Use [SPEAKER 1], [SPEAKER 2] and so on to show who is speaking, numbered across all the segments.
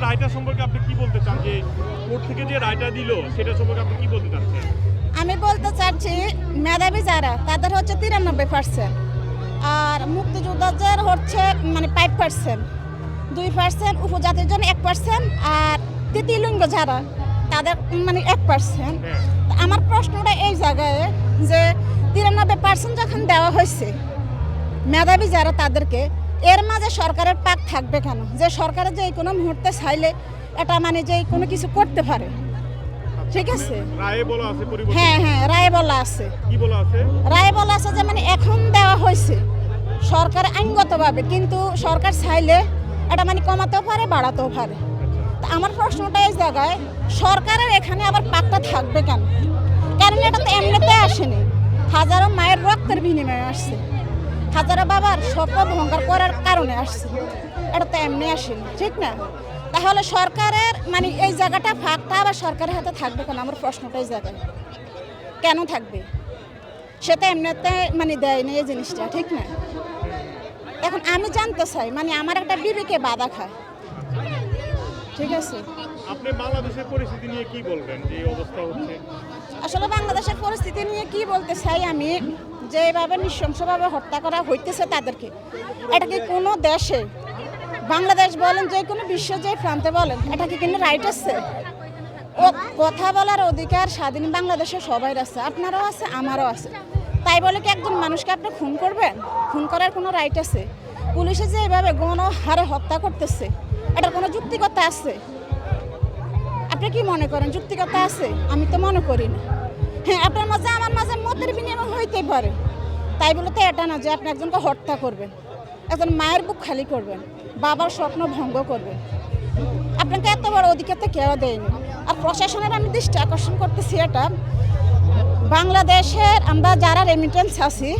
[SPEAKER 1] রায়টা সম্পর্কে আপনি কি বলতে চান? যে কোর্ট থেকে যে রায়টা দিল সেটা সম্পর্কে আপনি কি বলতে চাচ্ছেন?
[SPEAKER 2] আমি বলতে চাচ্ছি মেধাবী যারা তাদের হচ্ছে তিরানব্বই পার্সেন্ট আর মুক্তিযোদ্ধাদের হচ্ছে মানে ফাইভ পার্সেন্ট দুই পার্সেন্ট উপজাতির জন্য এক পার্সেন্ট আর তৃতীয় লিঙ্গ যারা তাদের মানে এক পার্সেন্ট
[SPEAKER 1] হ্যাঁ।
[SPEAKER 2] আমার প্রশ্নটা এই জায়গায় যে তিরানব্বই পার্সেন্ট যখন দেওয়া হয়েছে মেধাবী যারা তাদেরকে এর মাঝে সরকারের পাক থাকবে কেন? যে সরকারের যে কোনো মুহূর্তে চাইলে এটা মানে যে কোনো কিছু করতে পারে। ঠিক আছে?
[SPEAKER 1] রায়ে বলা আছে
[SPEAKER 2] হ্যাঁ হ্যাঁ রায় বলা আছে।
[SPEAKER 1] কি বলা আছে?
[SPEAKER 2] রায় বলা আছে যে মানে এখন দেওয়া হয়েছে। সরকার আইনগতভাবে কিন্তু সরকার চাইলে এটা মানে কমাতেও পারে বাড়াতেও পারে। আমার প্রশ্নটা এই জায়গায় সরকারের এখানে আবার পাকটা থাকবে কেন? কারণ এটা তো এমনিতে আসেনি। হাজারো মায়ের রক্তের বিনিময়ে আসছে। হাজারো বাবার স্বপ্ন ভঙ্গার করার কারণে আসছে। এটা তো এমনি আসেনি, ঠিক না? তাহলে সরকারের মানে এই জায়গাটা ফাঁকটা আবার সরকারের হাতে থাকবে কেন? আমার প্রশ্নটা এই জায়গায়। কেন থাকবে? সেটা এমনিতে মানে দেয়নি এই জিনিসটা, ঠিক না? এখন আমি জানতে চাই মানে আমার একটা বিবেকে বাধা খায়। ঠিক আছে?
[SPEAKER 1] আপনি বাংলাদেশের পরিস্থিতি নিয়ে কি বলবেন? যে অবস্থা হচ্ছে?
[SPEAKER 2] আসলে বাংলাদেশের পরিস্থিতি নিয়ে কি বলতে চাই আমি যেভাবে নৃশংসভাবে হত্যা করা হইতেছে তাদেরকে, এটা কি কোনো দেশে? বাংলাদেশ বলেন, যে কোনো বিশ্ব, যে প্রান্তে বলেন, এটা কি কিন্তু রাইট আছে? ও, কথা বলার অধিকার স্বাধীন বাংলাদেশে সবাই আছে, আপনারও আছে, আমারও আছে। তাই বলে কি একজন মানুষকে আপনি খুন করবেন? খুন করার কোনো রাইট আছে? পুলিশে যে এভাবে গণ হারে হত্যা করতেছে, এটার কোনো যুক্তিকতা আছে? আপনি কি মনে করেন? যুক্তিকতা আছে? আমি তো মনে করি না। হ্যাঁ আপনার মাঝে আমার মাঝে মতের বিনিময় হইতে পারে। তাই বলে তো এটা না যে আপনি একজনকে হত্যা করবেন, একজন মায়ের বুক খালি করবেন, বাবার স্বপ্ন ভঙ্গ করবেন। আপনাকে এত বড় অধিকার তো কেউ দেয়নি। আর প্রশাসনের আমি দৃষ্টি আকর্ষণ করতেছি এটা। বাংলাদেশের আমরা যারা রেমিটেন্স আছি,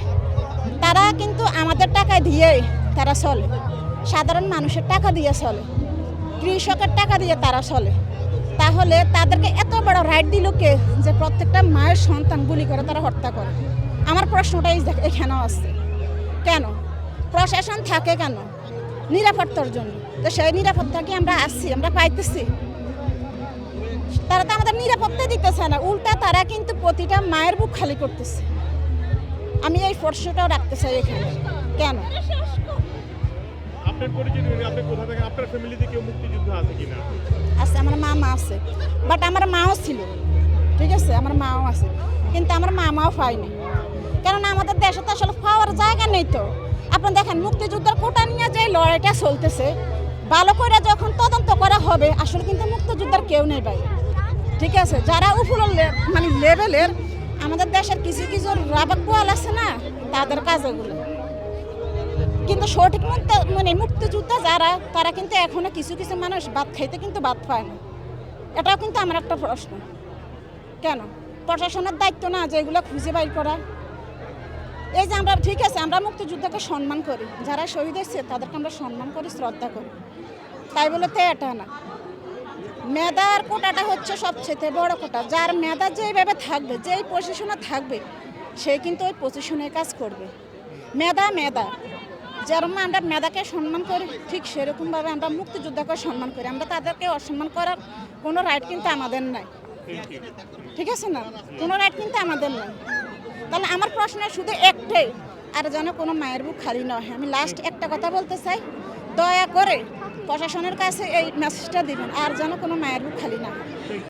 [SPEAKER 2] তারা কিন্তু আমাদের টাকা দিয়েই তারা চলে। সাধারণ মানুষের টাকা দিয়ে চলে। কৃষকের টাকা দিয়ে তারা চলে। তাহলে তাদেরকে এত বড় রাইট দিল কে যে প্রত্যেকটা মায়ের সন্তান গুলি করে তারা হত্যা করে? আমার প্রশ্নটা এখানেও আছে কেন? প্রশাসন থাকে কেন? নিরাপত্তার জন্য। তো সেই নিরাপত্তা কি আমরা আসছি আমরা পাইতেছি? তারা তো আমাদের নিরাপত্তা দিতেছে না। উল্টা তারা কিন্তু প্রতিটা মায়ের বুক খালি করতেছে। আমি এই প্রশ্নটাও রাখতে চাই এখানে। কেন?
[SPEAKER 1] আপনার দিবেন, আপনি কোথা থেকে আপনার ফ্যামিলিতে কেউ মুক্তিযুদ্ধ আছে কিনা?
[SPEAKER 2] আছে আমার মামা আছে। বাট আমার মাও ছিল। ঠিক আছে? আমার মাও আছে। কিন্তু আমার মামাও পাইনি কারণ আমাদের দেশে তো আসলে পাওয়ার জায়গা নেই তো। আপনি দেখেন মুক্তিযুদ্ধের কোটা নিয়ে যে লড়াইটা চলতেছে ভালো করে যখন তদন্ত করা হবে আসলে কিন্তু মুক্তিযুদ্ধের কেউ নেই ভাই। ঠিক আছে? যারা উপর মানে লেভেলের আমাদের দেশের কিছু কিছু রাবাক পোয়াল আছে না তাদের কাজ এগুলো। কিন্তু সঠিক মানে মুক্তিযোদ্ধা যারা, তারা কিন্তু এখনও কিছু কিছু মানুষ ভাত খাইতে কিন্তু ভাত পায় না। এটাও কিন্তু আমার একটা প্রশ্ন। কেন? প্রশাসনের দায়িত্ব না যে এগুলো খুঁজে বাইর করা। এই যে আমরা, ঠিক আছে, আমরা মুক্তিযুদ্ধকে সম্মান করি। যারা শহীদ হয়েছে, তাদেরকে আমরা সম্মান করি, শ্রদ্ধা করি। তাই বলে তো এটা না। মেধার কোটাটা হচ্ছে সবচেয়ে বড় কোটা। যার মেধা যেভাবে থাকবে, যেই পজিশনে থাকবে, সে কিন্তু ওই পজিশনে কাজ করবে। মেধা মেধা। যেরকম আমরা মেধাকে সম্মান করি, ঠিক সেরকমভাবে আমরা মুক্তিযোদ্ধাকে সম্মান করি। আমরা তাদেরকে অসম্মান করার কোনো রাইট কিন্তু আমাদের নাই। ঠিক আছে না? কোনো রাইট কিন্তু আমাদের নাই। তাহলে আমার প্রশ্ন শুধু একটাই, আর যেন কোনো মায়ের বুক খালি না হয়। আমি লাস্ট একটা কথা বলতে চাই। দয়া করে প্রশাসনের কাছে এই মেসেজটা দিবেন, আর যেন কোনো মায়ের বুক খালি না হয়।